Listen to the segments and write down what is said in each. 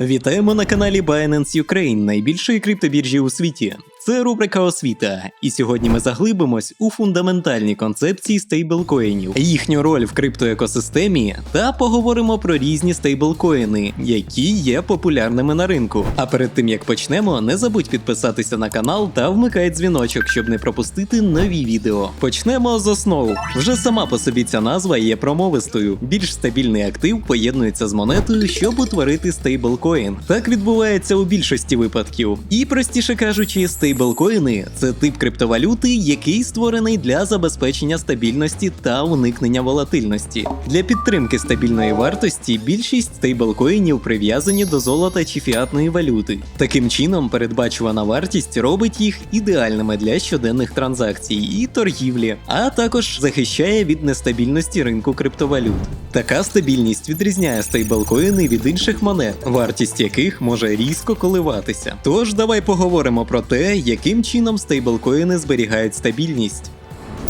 Вітаємо на каналі Binance Ukraine, найбільшої криптобіржі у світі. Це рубрика освіта, і сьогодні ми заглибимось у фундаментальні концепції стейблкоїнів, їхню роль в криптоекосистемі та поговоримо про різні стейблкоїни, які є популярними на ринку. А перед тим як почнемо, не забудь підписатися на канал та вмикай дзвіночок, щоб не пропустити нові відео. Почнемо з основ. Вже сама по собі ця назва є промовистою. Більш стабільний актив поєднується з монетою, щоб утворити стейблкоін. Так відбувається у більшості випадків. І простіше кажучи, стейблкоїни це тип криптовалюти, який створений для забезпечення стабільності та уникнення волатильності. Для підтримки стабільної вартості більшість стейблкоїнів прив'язані до золота чи фіатної валюти. Таким чином, передбачувана вартість робить їх ідеальними для щоденних транзакцій і торгівлі, а також захищає від нестабільності ринку криптовалют. Така стабільність відрізняє стейблкоїни від інших монет, вартість яких може різко коливатися. Тож давай поговоримо про те, яким чином стейблкоїни зберігають стабільність.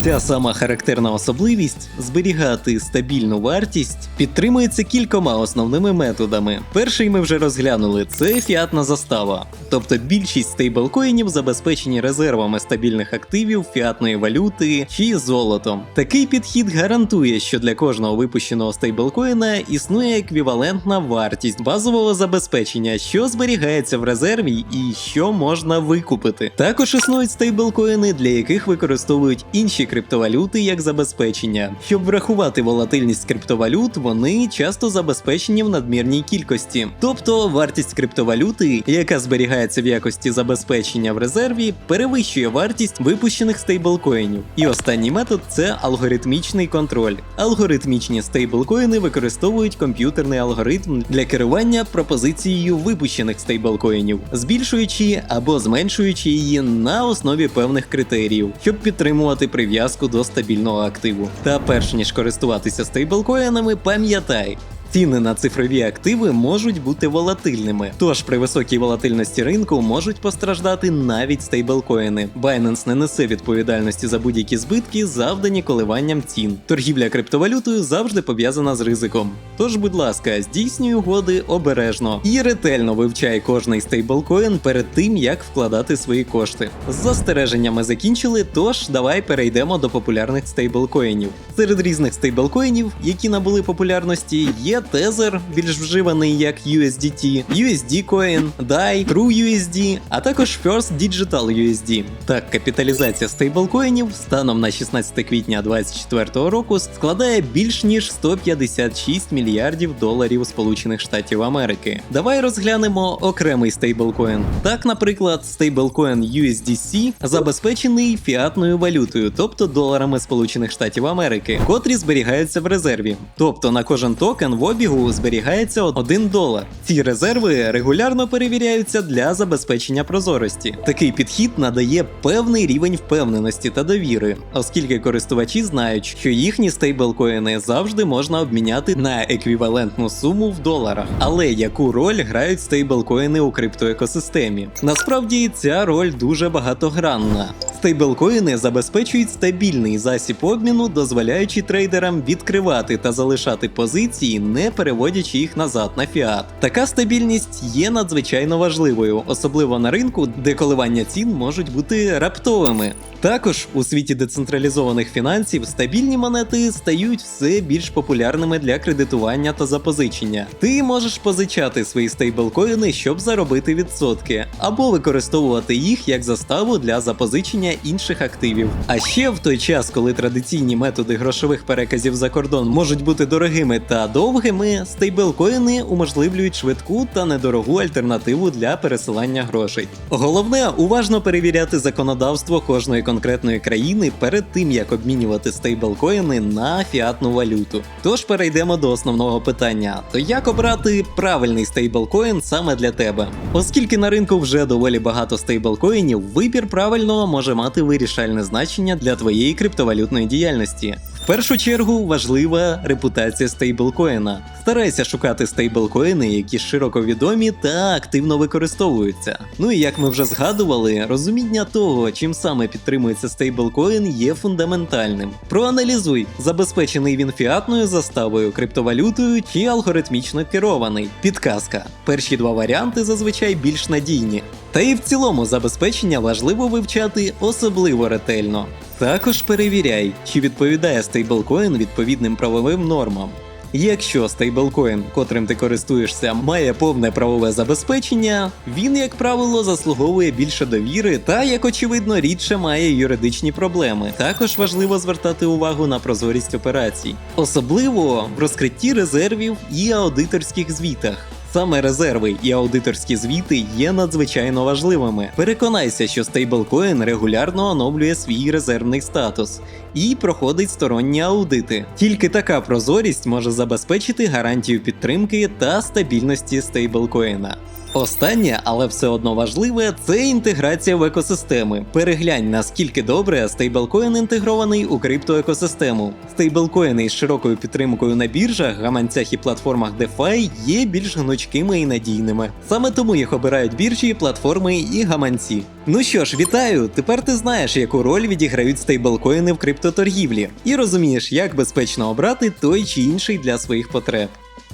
Ця сама характерна особливість зберігати стабільну вартість підтримується кількома основними методами. Перший ми вже розглянули це фіатна застава, тобто більшість стейблкоїнів забезпечені резервами стабільних активів, фіатної валюти чи золотом. Такий підхід гарантує, що для кожного випущеного стейблкоїна існує еквівалентна вартість базового забезпечення, що зберігається в резерві і що можна викупити. Також існують стейблкоїни, для яких використовують інші криптовалюти як забезпечення. Щоб врахувати волатильність криптовалют, вони часто забезпечені в надмірній кількості. Тобто вартість криптовалюти, яка зберігається в якості забезпечення в резерві, перевищує вартість випущених стейблкоїнів. І останній метод це алгоритмічний контроль. Алгоритмічні стейблкоїни використовують комп'ютерний алгоритм для керування пропозицією випущених стейблкоїнів, збільшуючи або зменшуючи її на основі певних критеріїв, щоб підтримувати прив'язку до стабільного активу. Та перш ніж користуватися стейблкоїнами, пам'ятай. Ціни на цифрові активи можуть бути волатильними, тож при високій волатильності ринку можуть постраждати навіть стейблкоїни. Binance не несе відповідальності за будь-які збитки, завдані коливанням цін. Торгівля криптовалютою завжди пов'язана з ризиком. Тож, будь ласка, здійснюй угоди обережно і ретельно вивчай кожний стейблкоін перед тим, як вкладати свої кошти. З застереженнями закінчили, тож давай перейдемо до популярних стейблкоїнів. Серед різних стейблкоїнів, які набули популярності, є Tether, більш вживаний як USDT, USD Coin, DAI, TrueUSD, а також First Digital USD. Так, капіталізація стейблкоїнів станом на 16 квітня 2024 року складає більш ніж 156 мільярдів доларів Сполучених Штатів Америки. Давай розглянемо окремий стейблкоін. Так, наприклад, стейблкоін USDC забезпечений фіатною валютою, тобто доларами Сполучених Штатів Америки, котрі зберігаються в резерві. Тобто на кожен токен обігу зберігається 1 долар. Ці резерви регулярно перевіряються для забезпечення прозорості. Такий підхід надає певний рівень впевненості та довіри, оскільки користувачі знають, що їхні стейблкоїни завжди можна обміняти на еквівалентну суму в доларах. Але яку роль грають стейблкоїни у криптоекосистемі? Насправді ця роль дуже багатогранна. Стейблкоїни забезпечують стабільний засіб обміну, дозволяючи трейдерам відкривати та залишати позиції, не переводячи їх назад на фіат. Така стабільність є надзвичайно важливою, особливо на ринку, де коливання цін можуть бути раптовими. Також у світі децентралізованих фінансів стабільні монети стають все більш популярними для кредитування та запозичення. Ти можеш позичати свої стейблкоїни, щоб заробити відсотки, або використовувати їх як заставу для запозичення інших активів. А ще в той час, коли традиційні методи грошових переказів за кордон можуть бути дорогими та довгими, стейблкоїни уможливлюють швидку та недорогу альтернативу для пересилання грошей. Головне уважно перевіряти законодавство кожної конкретної країни перед тим, як обмінювати стейблкоїни на фіатну валюту. Тож перейдемо до основного питання: то як обрати правильний стейблкоін саме для тебе? Оскільки на ринку вже доволі багато стейблкоїнів, вибір правильного може мати вирішальне значення для твоєї криптовалютної діяльності. Першу чергу важлива репутація стейблкоїна. Старайся шукати стейблкоїни, які широко відомі та активно використовуються. Ну і як ми вже згадували, розуміння того, чим саме підтримується стейблкоін, є фундаментальним. Проаналізуй, забезпечений він фіатною заставою, криптовалютою чи алгоритмічно керований. Підказка: перші два варіанти зазвичай більш надійні. Та і в цілому забезпечення важливо вивчати особливо ретельно. Також перевіряй, чи відповідає стейблкоін відповідним правовим нормам. Якщо стейблкоін, котрим ти користуєшся, має повне правове забезпечення, він, як правило, заслуговує більше довіри та, як очевидно, рідше має юридичні проблеми. Також важливо звертати увагу на прозорість операцій, особливо в розкритті резервів і аудиторських звітах. Саме резерви і аудиторські звіти є надзвичайно важливими. Переконайся, що стейблкоін регулярно оновлює свій резервний статус і проходить сторонні аудити. Тільки така прозорість може забезпечити гарантію підтримки та стабільності стейблкоїна. Останнє, але все одно важливе, це інтеграція в екосистеми. Переглянь, наскільки добре стейблкоін інтегрований у криптоекосистему. Стейблкоїни із широкою підтримкою на біржах, гаманцях і платформах DeFi є більш гнучкими і надійними. Саме тому їх обирають біржі, платформи і гаманці. Ну що ж, вітаю! Тепер ти знаєш, яку роль відіграють стейблкоїни в криптоторгівлі, і розумієш, як безпечно обрати той чи інший для своїх потреб.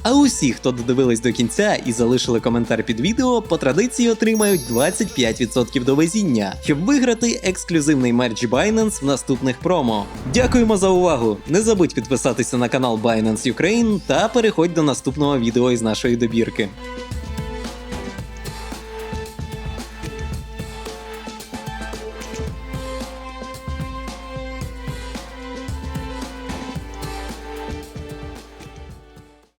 А усі, хто додивились до кінця і залишили коментар під відео, по традиції отримають 25% до везіння, щоб виграти ексклюзивний мерч Binance в наступних промо. Дякуємо за увагу! Не забудь підписатися на канал Binance Ukraine та переходь до наступного відео із нашої добірки.